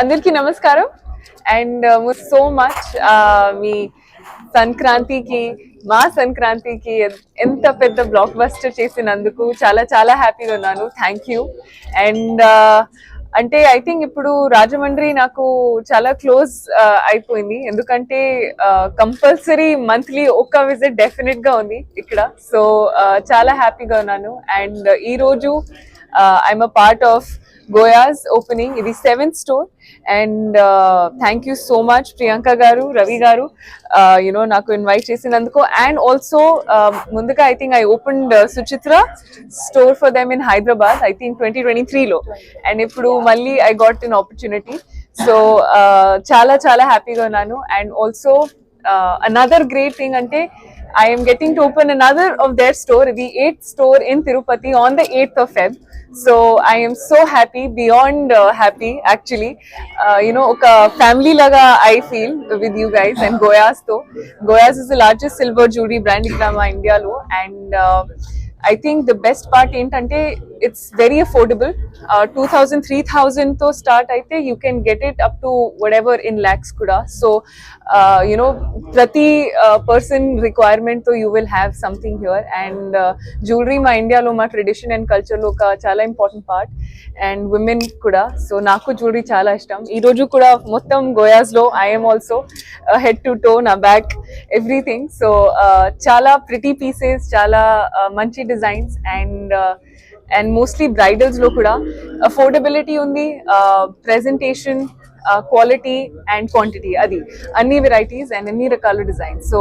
అందరికీ నమస్కారం. And uh, so much uh, మీ సంక్రాంతికి మా సంక్రాంతికి ఎంత పెద్ద బ్లాక్ బస్టర్ చేసినందుకు చాలా చాలా హ్యాపీగా ఉన్నాను. థ్యాంక్ యూ అండ్ uh, అంటే ఐ థింక్ ఇప్పుడు రాజమండ్రి నాకు చాలా క్లోజ్ అయిపోయింది. ఎందుకంటే కంపల్సరీ మంత్లీ ఒక్క విజిట్ డెఫినెట్గా ఉంది ఇక్కడ. సో చాలా హ్యాపీగా ఉన్నాను. అండ్ ఈ రోజు I'm a part of Goyaz opening ఇది seventh store and thank you so much Priyanka garu Ravi garu you know నాకు ఇన్వైట్ చేసినందుకు. అండ్ ఆల్సో ముందుగా I think I open Suchitra store for them in Hyderabad I think twenty twenty త్రీలో and ఇప్పుడు మళ్ళీ I got in opportunity so చాలా చాలా హ్యాపీగా ఉన్నాను. And also another great thing అంటే I am getting to open another of their store, the eighth store in Tirupati on the 8th of Feb. So I am so happy, beyond uh, happy actually. Uh, you know, family laga I feel with you guys and Goyas though. Goyas is the largest silver jewelry brand in India and uh, I think the best part ఏంటంటే it's very affordable. Uh, 2000, 3000 తో start అయితే you can get it up to whatever in lakhs కూడా. So, uh, you know, ప్రతి person రిక్వైర్మెంట్తో you will have something here and jewellery మా ఇండియాలో మా tradition and కల్చర్లో ఒక చాలా ఇంపార్టెంట్ పార్ట్ అండ్ విమెన్ కూడా సో నాకు జ్యువెలరీ చాలా ఇష్టం. ఈ రోజు కూడా మొత్తం గోయాస్లో I'm also head to toe నా బ్యాక్ ఎవ్రీథింగ్ సో చాలా ప్రిటీ పీసెస్ చాలా uh, మంచి డిజైన్స్ అండ్ అండ్ మోస్ట్లీ బ్రైడల్స్లో కూడా అఫోర్డబిలిటీ ఉంది ప్రెజెంటేషన్ క్వాలిటీ అండ్ క్వాంటిటీ అది అన్ని వెరైటీస్ అండ్ అన్ని రకాల designs so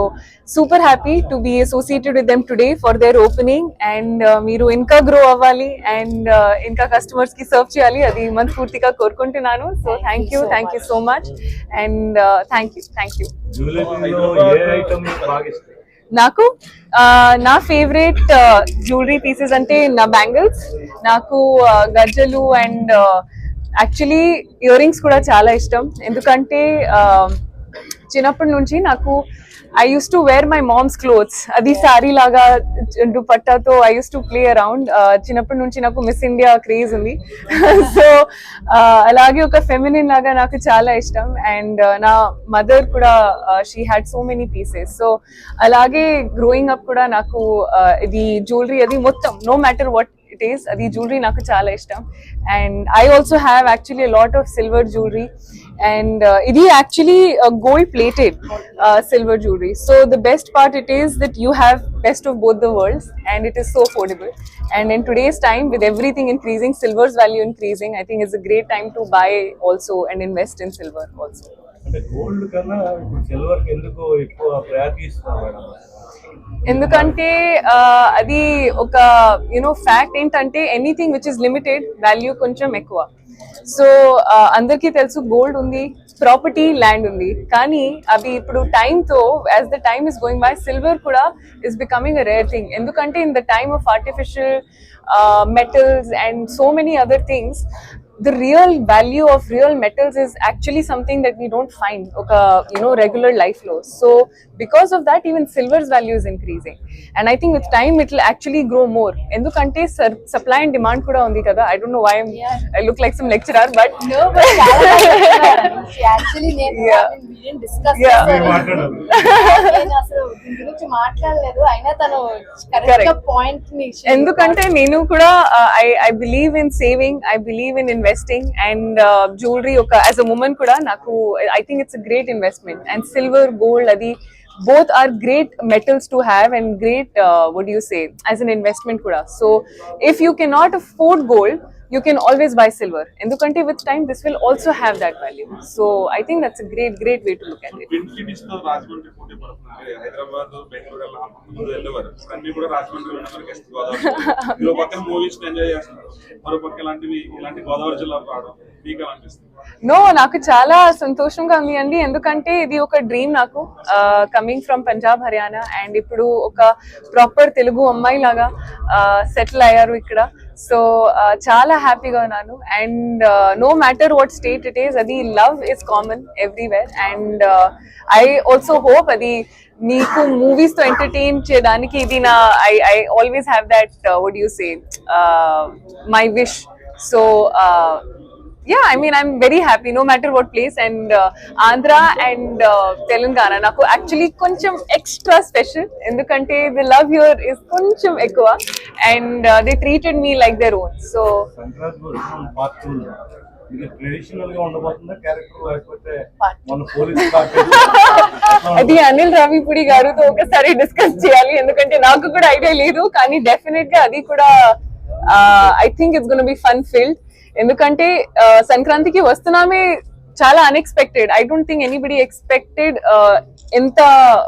super happy to be associated with them today for their opening and మీరు ఇంకా గ్రో అవ్వాలి అండ్ ఇంకా కస్టమర్స్కి సర్వ్ చేయాలి అది మనస్ఫూర్తిగా కోరుకుంటున్నాను. So thank you thank you so much and thank you thank you నాకు నా ఫేవరెట్ జ్యువెలరీ పీసెస్ అంటే నా బ్యాంగిల్స్ నాకు గజ్జలు అండ్ యాక్చువల్లీ ఇయర్ రింగ్స్ కూడా చాలా ఇష్టం. ఎందుకంటే చిన్నప్పటి నుంచి నాకు I used to wear my mom's clothes అది సారీ లాగా దుపట్టాతో I used to play around చిన్నప్పటి నుంచి నాకు మిస్ ఇండియా క్రేజ్ ఉంది. సో అలాగే ఒక ఫెమినిన్ లాగా నాకు చాలా ఇష్టం. అండ్ నా మదర్ కూడా she had so many pieces so అలాగే గ్రోయింగ్ అప్ కూడా నాకు ఇది జ్యువెలరీ అది మొత్తం no matter what it is అది జ్యువెలరీ నాకు చాలా ఇష్టం. And I also have actually lot of silver jewellery and ఇది actually gold plated silver jewellery so the best part it is that you have best of both the worlds and it is so affordable and in today's time with everything increasing silver's value increasing i think it's a great time to buy also and invest in silver also అంటే gold కన్నా ఇప్పుడు silver కి ఎందుకు ఎక్కువ priority ఇస్తున్నారు madam ఎందుకంటే అది ఒక యునో ఫ్యాక్ట్ ఏంటంటే anything which is limited value కొంచెం ఎక్కువ. సో అందరికీ తెలుసు గోల్డ్ ఉంది ప్రాపర్టీ ల్యాండ్ ఉంది. కానీ అవి ఇప్పుడు టైంతో తో as the time is going by silver కూడా is becoming a rare thing ఎందుకంటే in the time of artificial metals and so many other things the real value of real metals is actually something that we don't find oka you know regular life flows so because of that even silver's value is increasing and i think with time it will actually grow more ఎందుకంటే supply and demand కూడా ఉంది కదా i don't know why I'm, i look like some lecturer but No, but చాలా మంది actually నేను Yeah. Discuss Yeah. మీరు మాట్లాడారు నేను అసలు దీని గురించి మాట్లాడలేదు అయినా తను కరెక్ట్ గా Correct. పాయింట్ ని ఎందుకంటే నేను కూడా I I believe in saving I believe in investing and jewellery ఒక యాజ్ అ ఉమెన్ కూడా నాకు I think it's great investment and silver gold అది both are great metals to have and great uh, what do you say as an investment kuda so if you cannot afford gold you can always buy silver. ఎందుకంటే with time this will also have that value. So i think that's a great great way to look at it. Movies enjoy చేస్తున్నారు. మరో పక్క ఇలాంటివి ఇలాంటి గోదావరి జిల్లా రావడం. No నాకు చాలా సంతోషంగా ఉంది అండి. ఎందుకంటే ఇది ఒక డ్రీమ్ నాకు coming from Punjab Haryana and ఇప్పుడు ఒక ప్రాపర్ తెలుగు అమ్మాయి లాగా సెటిల్ అయ్యారు ఇక్కడ. సో చాలా హ్యాపీగా ఉన్నాను. And no matter what state it is అది love is common everywhere and I also hope అది మీకు మూవీస్తో ఎంటర్టైన్ చేయడానికి ఇది నా I I always have that would you say my wish so yeah i mean i'm very happy no matter what place and uh, andhra and uh, telangana నాకు actually కొంచెం extra special ఎందుకంటే the love here is కొంచెం ఎక్కువ. And they treated me like their own so మన police అది అనిల్ రావిపూడి గారితో ఒకసారి discuss చేయాలి. ఎందుకంటే నాకు కూడా ఐడియా లేదు కానీ డెఫినెట్గా అది కూడా I think it's gonna be fun field ఎందుకంటే సంక్రాంతికి వస్తున్నామే చాలా unexpected I don't think anybody expected ఎంత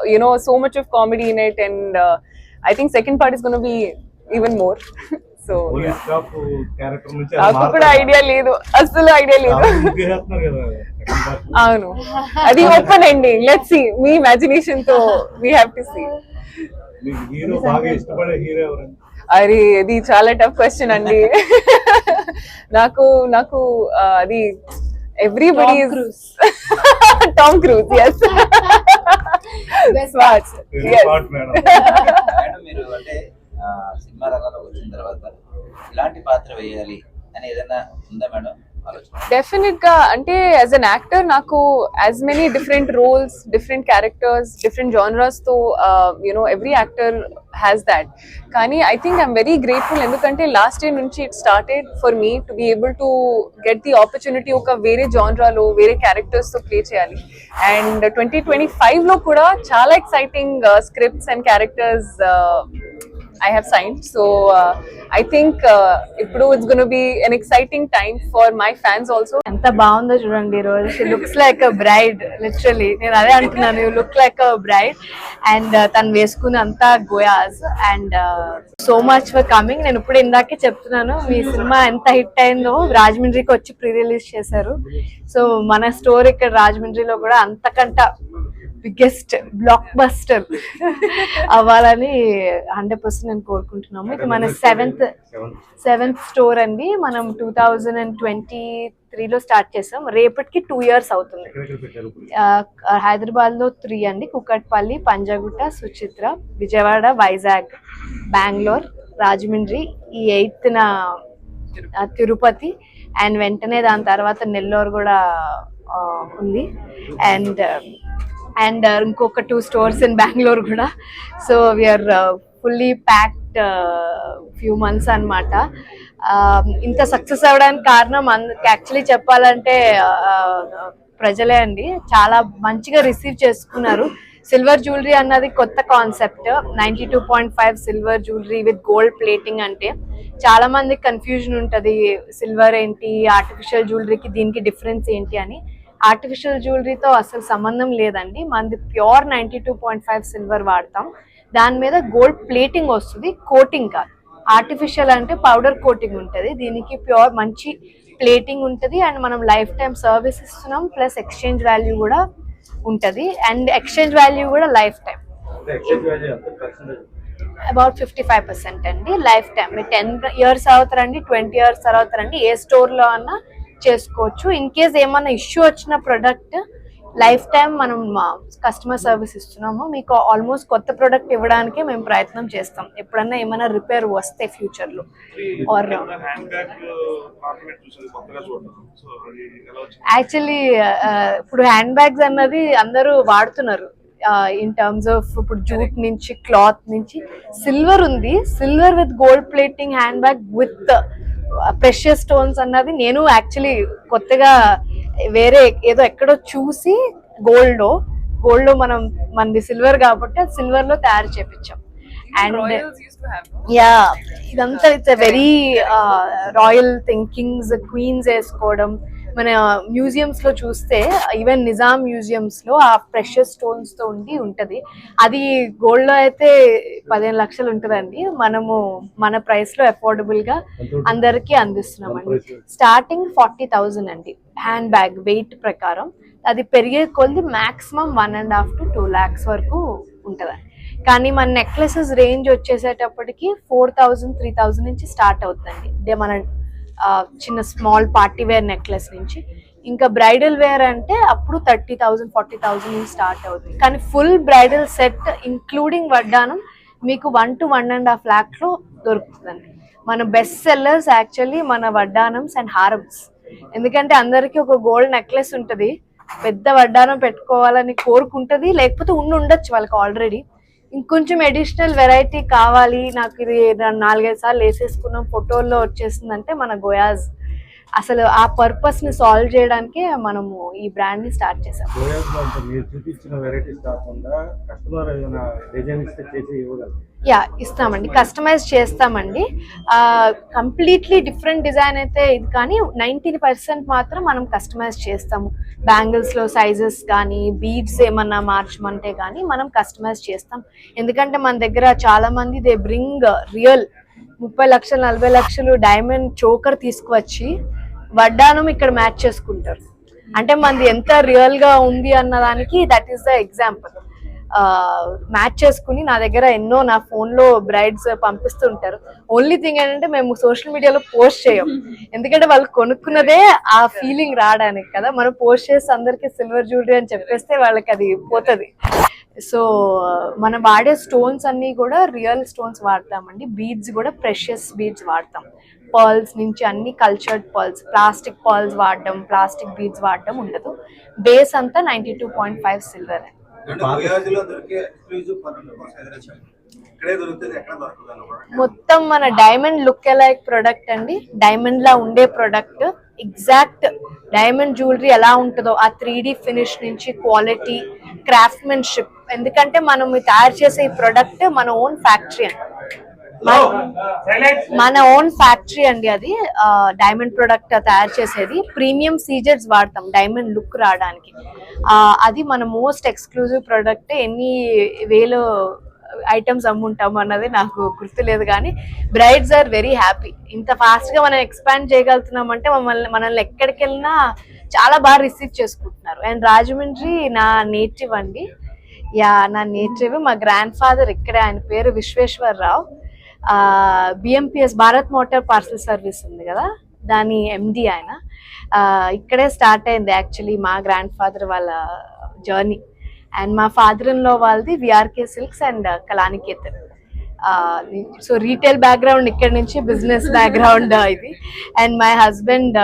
you know so much of comedy in it and I think second part is gonna be even more so నాకు కూడా idea లేదు. అసలు idea లేదు. అవును. అది ఓపెన్ ఎండింగ్ లెట్స్ సి మీ ఇమాజినేషన్తో we have to see hero బాగా ఇష్టపడే హీరో ఎవరండి? అరే ఇది చాలా టఫ్ క్వశ్చన్ అండి. నాకు నాకు అది ఎవ్రీబడి టామ్ క్రూజ్ ఎస్ మీరు అంటే సినిమా రంగంలోకి వచ్చిన తర్వాత ఇలాంటి పాత్ర వేయాలి అని ఏదైనా ఉందా మేడం డెఫినెట్గా అంటే యాజ్ అన్ యాక్టర్ నాకు as many different roles different characters different జానరాస్తో you know every actor has that కానీ I think I'm very grateful ఎందుకంటే లాస్ట్ ఇయర్ నుంచి it started for me to be able to get the opportunity ఒక వేరే జానరాలో వేరే క్యారెక్టర్స్తో play చేయాలి. And twenty twenty ఫైవ్లో కూడా చాలా exciting scripts and characters I have signed. So uh, I think uh, ఇప్పుడు it's going to be an exciting time for my fans also. ఎంత బాగుందో చూడండి ఈరోజు రోజు. She looks like a bride literally నేను అదే అంటున్నాను you look like a bride and తను వేసుకుని అంతా గోయాస్. And so much for coming నేను ఇప్పుడు ఇందాకే చెప్తున్నాను మీ సినిమా ఎంత హిట్ అయిందో రాజమండ్రికి వచ్చి ప్రీ రిలీజ్ చేశారు. సో మన స్టోర్ ఇక్కడ రాజమండ్రిలో కూడా అంతకంట బిగ్గెస్ట్ బ్లాక్ బస్టర్ అవ్వాలని హండ్రెడ్ పర్సెంట్ నేను కోరుకుంటున్నాము. ఇది మన సెవెంత్ సెవెంత్ స్టోర్ అండి. మనం టూ థౌజండ్ అండ్ ట్వంటీ త్రీలో స్టార్ట్ చేసాం. రేపటికి టూ ఇయర్స్ అవుతుంది. ఎక్కడెక్కడ పెట్టారు ఇప్పుడు? హైదరాబాద్లో త్రీ అండి. కుకట్పల్లి పంజాగుట్ట సుచిత్ర విజయవాడ వైజాగ్ బెంగళూరు రాజమండ్రి ఈ ఎయిత్న తిరుపతి అండ్ వెంటనే దాని తర్వాత నెల్లూరు కూడా ఉంది. అండ్ అండ్ ఇంకొక టూ స్టోర్స్ ఇన్ బెంగళూరు కూడా. So we're fully packed few months అన్నమాట. Um, ఇంత సక్సెస్ అవ్వడానికి కారణం యాక్చువల్లీ చెప్పాలంటే uh, uh, ప్రజలే అండి. చాలా మంచిగా రిసీవ్ చేసుకున్నారు. సిల్వర్ జ్యువెలరీ అన్నది కొత్త concept ninety two point five silver jewellery with gold plating అంటే. చాలా మంది కన్ఫ్యూజన్ ఉంటుంది సిల్వర్ ఏంటి ఆర్టిఫిషియల్ జ్యువెలరీకి దీనికి డిఫరెన్స్ ఏంటి అని. ఆర్టిఫిషియల్ జ్యువెలరీతో అసలు సంబంధం లేదండి. మనది pure ninety two point five silver వాడతాం. దాని మీద గోల్డ్ ప్లేటింగ్ వస్తుంది కోటింగ్ కాదు ఆర్టిఫిషియల్ అంటే పౌడర్ కోటింగ్ ఉంటుంది. దీనికి ప్యూర్ మంచి ప్లేటింగ్ ఉంటుంది అండ్ మనం లైఫ్ టైం సర్వీస్ ఇస్తున్నాం ప్లస్ ఎక్స్చేంజ్ వాల్యూ కూడా ఉంటుంది అండ్ ఎక్స్చేంజ్ వాల్యూ కూడా lifetime? About fifty five percent అండి లైఫ్ టైం మీరు టెన్ ఇయర్స్ అవుతారండి ట్వంటీ ఇయర్స్ అవుతారండి ఏ స్టోర్లో అన్నా చేసుకోవచ్చు. ఇన్ కేస్ ఏమన్నా ఇష్యూ వచ్చిన ప్రొడక్ట్ లైఫ్ టైం మనం కస్టమర్ సర్వీస్ ఇస్తున్నాము. మీకు ఆల్మోస్ట్ కొత్త ప్రొడక్ట్ ఇవ్వడానికే మేము ప్రయత్నం చేస్తాం. ఎప్పుడన్నా ఏమైనా రిపేర్ వస్తే ఫ్యూచర్లో. ఆర్ యాక్చువల్లీ ఇప్పుడు హ్యాండ్ బ్యాగ్స్ అన్నది అందరూ వాడుతున్నారు. ఇన్ టర్మ్స్ ఆఫ్ ఇప్పుడు జూట్ నుంచి క్లాత్ నుంచి. సిల్వర్ ఉంది. Silver with gold plating handbag with precious stones అన్నది నేను యాక్చువల్లీ కొత్తగా వేరే ఏదో ఎక్కడో చూసి గోల్డ్ గోల్డ్లో మనం మనది సిల్వర్ కాబట్టి సిల్వర్లో తయారు చేపించాం అండ్? యా ఇదంతా it's very royal thinkings queens వేసుకోవడం మన మ్యూజియంస్లో చూస్తే ఈవెన్ నిజాం మ్యూజియంస్లో ఆ ప్రెషర్ స్టోన్స్తో ఉండి ఉంటది. అది గోల్డ్లో అయితే పదిహేను లక్షలు ఉంటదండి. మనము మన ప్రైస్లో అఫోర్డబుల్గా అందరికీ అందిస్తున్నామండి స్టార్టింగ్ ఫార్టీ థౌజండ్ అండి. హ్యాండ్ బ్యాగ్ వెయిట్ ప్రకారం. అది పెరిగే కొద్ది maximum one and half to two lakhs వరకు ఉంటుందండి. కానీ మన నెక్లెసెస్ రేంజ్ వచ్చేసేటప్పటికి ఫోర్ థౌజండ్ త్రీ థౌజండ్ నుంచి స్టార్ట్ అవుతుందండి. అంటే మన చిన్న స్మాల్ పార్టీ వేర్ నెక్లెస్ నుంచి. ఇంకా బ్రైడల్ వేర్ అంటే అప్పుడు థర్టీ థౌజండ్ ఫార్టీ థౌజండ్ నుంచి స్టార్ట్ అవుతుంది. కానీ ఫుల్ బ్రైడల్ సెట్ ఇంక్లూడింగ్ వడ్డానం మీకు one to one and half ల్యాక్లో దొరుకుతుందండి. మన బెస్ట్ సెల్లర్స్ యాక్చువల్లీ మన వడ్డానమ్స్ అండ్ హారమ్స్. ఎందుకంటే అందరికీ ఒక గోల్డ్ నెక్లెస్ ఉంటుంది. పెద్ద వడ్డానం పెట్టుకోవాలని కోరుకుంటది. లేకపోతే ఉండి ఉండొచ్చు వాళ్ళకి ఆల్రెడీ. ఇంకొంచెం అడిషనల్ వెరైటీ కావాలి. నాకు ఇది నాలుగైదు సార్లు వేసేసుకున్నాం. ఫోటోల్లో వచ్చేసిందంటే మన గోయాజ్ అసలు ఆ పర్పస్ని సాల్వ్ చేయడానికే మనము ఈ బ్రాండ్ని స్టార్ట్ చేసాం గోయాజ్ మీరు చూపించిన వెరైటీస్ కాకుండా కస్టమర్ డిజైన్ చేసి ఇవ్వగలరు? యా ఇస్తామండి. కస్టమైజ్ చేస్తామండి. కంప్లీట్లీ డిఫరెంట్ డిజైన్ అయితే ఇది కానీ నైంటీ పర్సెంట్ మాత్రం మనం కస్టమైజ్ చేస్తాము. బ్యాంగిల్స్లో సైజెస్ కానీ బీడ్స్ ఏమన్నా మార్చమంటే కానీ మనం కస్టమైజ్ చేస్తాం. ఎందుకంటే మన దగ్గర చాలామంది దే బ్రింగ్ రియల్ ముప్పై లక్షలు నలభై లక్షలు డైమండ్ చోకర్ తీసుకువచ్చి వడ్డానం ఇక్కడ మ్యాచ్ చేసుకుంటారు. అంటే మనది ఎంత రియల్గా ఉంది అన్నదానికి that is the example match చేసుకుని నా దగ్గర ఎన్నో నా ఫోన్లో బ్రైడ్స్ పంపిస్తుంటారు. ఓన్లీ థింగ్ ఏంటంటే మేము సోషల్ మీడియాలో పోస్ట్ చేయం. ఎందుకంటే వాళ్ళు కొనుక్కున్నదే ఆ ఫీలింగ్ రావడానికి కదా. మనం పోస్ట్ చేసి అందరికి సిల్వర్ జ్యువెలరీ అని చెప్పేస్తే వాళ్ళకి అది పోతుంది. సో మనం వాడే స్టోన్స్ అన్ని కూడా రియల్ స్టోన్స్ వాడతామండి. బీడ్స్ కూడా ప్రెషియస్ బీడ్స్ వాడతాం. పర్ల్స్ నుంచి అన్ని కల్చర్డ్ పర్ల్స్ ప్లాస్టిక్ పర్ల్స్ వాడడం ప్లాస్టిక్ బీడ్స్ వాడడం ఉండదు. బేస్ అంతా ninety two point five silver అంటే మొత్తం మన డైమండ్ లుక్ లైక్ ప్రొడక్ట్ అండి. డైమండ్ లా ఉండే ప్రొడక్ట్ ఎగ్జాక్ట్ డైమండ్ జ్యువెలరీ ఎలా ఉంటుందో ఆ త్రీ డి ఫినిష్ నుంచి క్వాలిటీ క్రాఫ్ట్మెన్షిప్ ఎందుకంటే మనం తయారు చేసే ఈ ప్రొడక్ట్ మన ఓన్ ఫ్యాక్టరీ అండి. మన ఓన్ ఫ్యాక్టరీ అండి అది. డైమండ్ ప్రొడక్ట్ తయారు చేసేది. ప్రీమియం సీజర్స్ వాడతాం డైమండ్ లుక్ రావడానికి. అది మన మోస్ట్ ఎక్స్క్లూజివ్ ప్రొడక్ట్ ఎన్ని వేలు ఐటమ్స్ అమ్ముంటాము అన్నది నాకు గుర్తులేదు కానీ బ్రైడ్స్ ఆర్ వెరీ హ్యాపీ ఇంత ఫాస్ట్గా మనం ఎక్స్పాండ్ చేయగలుగుతున్నాం అంటే మమ్మల్ని మనల్ని ఎక్కడికి వెళ్ళినా చాలా బాగా రిసీవ్ చేసుకుంటున్నారు. అండ్ రాజమండ్రి నా నేటివ్ అండి. యా నా నేటివ్ మా గ్రాండ్ ఫాదర్ ఇక్కడే ఆయన పేరు Vishweshwararao. BMPS Bharat motor parcel service ఉంది కదా? దాని ఎండి ఆయన. ఇక్కడే స్టార్ట్ అయింది యాక్చువల్లీ మా గ్రాండ్ ఫాదర్ వాళ్ళ జర్నీ అండ్ మా ఫాదర్ ఇన్లో వాళ్ళది VRK silks and Kalaniketan so retail background ఇక్కడ నుంచి బిజినెస్ బ్యాక్గ్రౌండ్ ఇది. And my husband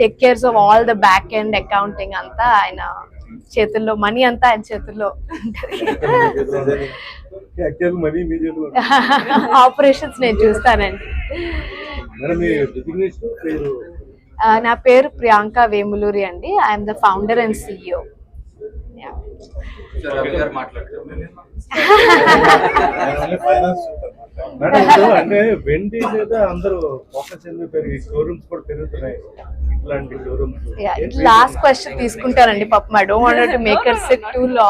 take cares of all the back end accounting అంతా ఆయన చేతుల్లో మనీ అంతా ఆయన చేతుల్లో. ఆపరేషన్స్ నేను చూస్తానండి. నా పేరు ప్రియాంక వేములూరి అండి. I'm the founder and CEO అంటే వెండి మీద అందరూ ఫోకస్ పెరిగి షోరూమ్స్ కూడా పెరుగుతున్నాయి. ఇట్లాంటి షోరూమ్స్ లాస్ట్ క్వశ్చన్ తీసుకుంటానండి పాపం I don't want to make it sit too లా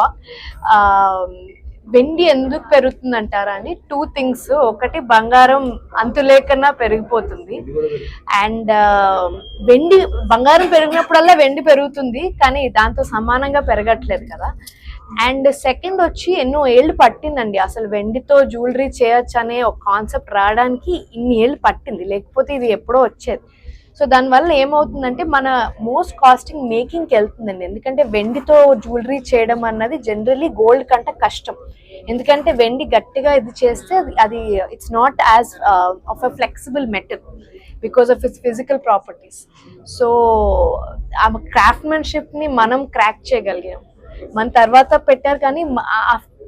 వెండి ఎందుకు పెరుగుతుంది అంటారా అని టూ థింగ్స్ ఒకటి బంగారం అంతులేకన్నా పెరిగిపోతుంది. అండ్ uh, వెండి బంగారం పెరిగినప్పుడల్లా వెండి పెరుగుతుంది కానీ దాంతో సమానంగా పెరగట్లేదు కదా. అండ్ సెకండ్ వచ్చి ఎన్నో ఏళ్ళు పట్టిందండి. అసలు వెండితో జ్యువెలరీ చేయొచ్చు అనే ఒక కాన్సెప్ట్ రావడానికి ఇన్ని ఏళ్ళు పట్టింది. లేకపోతే ఇది ఎప్పుడో వచ్చేది. సో దానివల్ల ఏమవుతుందంటే మన మోస్ట్ కాస్టింగ్ మేకింగ్కి వెళ్తుందండి. ఎందుకంటే వెండితో జ్యువెలరీ చేయడం అన్నది జనరలీ గోల్డ్ కంటే కష్టం. ఎందుకంటే వెండి గట్టిగా ఇది చేస్తే అది- అది it's not as of a flexible metal because of its physical properties so ఆ క్రాఫ్ట్మెన్షిప్ని మనం క్రాక్ చేయగలిగాం. మన తర్వాత పెట్టారు కానీ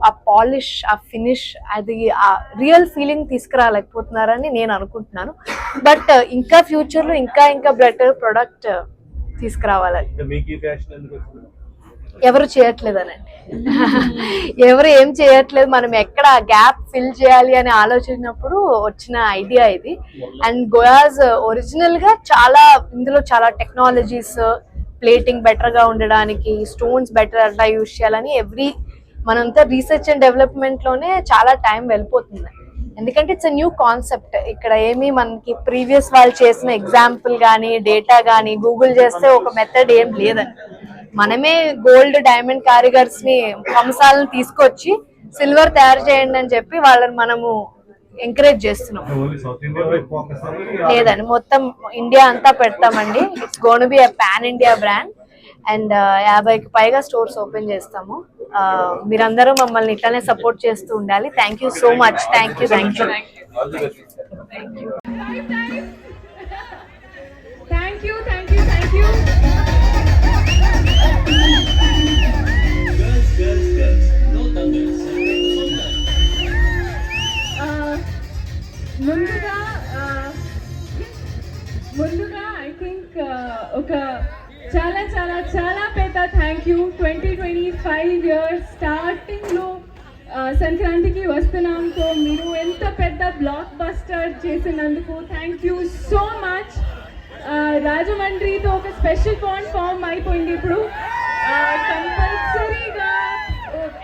ఆ- పాలిష్ ఆ ఫినిష్ అది ఆ రియల్ ఫీలింగ్ తీసుకురాలేకపోతున్నారని నేను అనుకుంటున్నాను. బట్ ఇంకా ఫ్యూచర్లో ఇంకా ఇంకా బెటర్ ప్రొడక్ట్ తీసుకురావాలని. ఎవరు చేయట్లేదనండి. ఎవరు ఏం చేయట్లేదు మనం ఎక్కడ గ్యాప్ ఫిల్ చేయాలి అని ఆలోచించినప్పుడు వచ్చిన ఐడియా ఇది. అండ్ గోయాస్ ఒరిజినల్గా చాలా ఇందులో చాలా టెక్నాలజీస్ ప్లేటింగ్ బెటర్గా ఉండడానికి స్టోన్స్ బెటర్ అట్లా యూజ్ చేయాలని ఎవ్రీ మనంతా రీసెర్చ్ అండ్ డెవలప్మెంట్లోనే చాలా టైం వెళ్ళిపోతుంది. ఎందుకంటే ఇట్స్ న్యూ కాన్సెప్ట్ ఇక్కడ ఏమి మనకి ప్రీవియస్ వాళ్ళు చేసిన ఎగ్జాంపుల్ కానీ డేటా కానీ గూగుల్ చేస్తే ఒక మెథడ్ ఏం లేదండి మనమే గోల్డ్ డైమండ్ కారిగర్స్ని వంశాలను తీసుకొచ్చి సిల్వర్ తయారు చేయండి అని చెప్పి వాళ్ళని మనము ఎంకరేజ్ చేస్తున్నాం. లేదండి మొత్తం ఇండియా అంతా పెడతామండి. It's gonna be pan India brand and యాభైకి పైగా స్టోర్స్ ఓపెన్ చేస్తాము. Uh, మీరందరూ మమ్మల్ని ఇట్లానే సపోర్ట్ చేస్తూ ఉండాలి. Thank you so much thank you thank you all the best thank you thank you thank you ముందుగా ఆ, ముందుగా ఐ థింక్ ఒక చాలా చాలా చాలా పెద్ద thank you twenty twenty five years స్టార్టింగ్లో సంక్రాంతికి వస్తున్నాంతో మీరు ఎంత పెద్ద బ్లాక్ బస్టర్ చేసినందుకు థ్యాంక్ యూ సో మచ్ రాజమండ్రితో ఒక స్పెషల్ బాండ్ ఫామ్ అయిపోయింది ఇప్పుడు. కంపల్సరీగా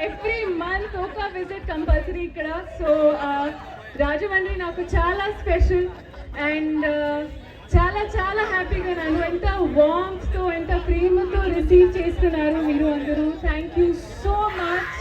ఎవ్రీ మంత్ ఒక విజిట్ కంపల్సరీ ఇక్కడ. సో రాజమండ్రి నాకు చాలా స్పెషల్ అండ్ చాలా చాలా హ్యాపీగా నన్ను ఎంత వామ్స్తో ఎంత ప్రేమతో రిసీవ్ చేస్తున్నారు మీరు అందరూ. Thank you so much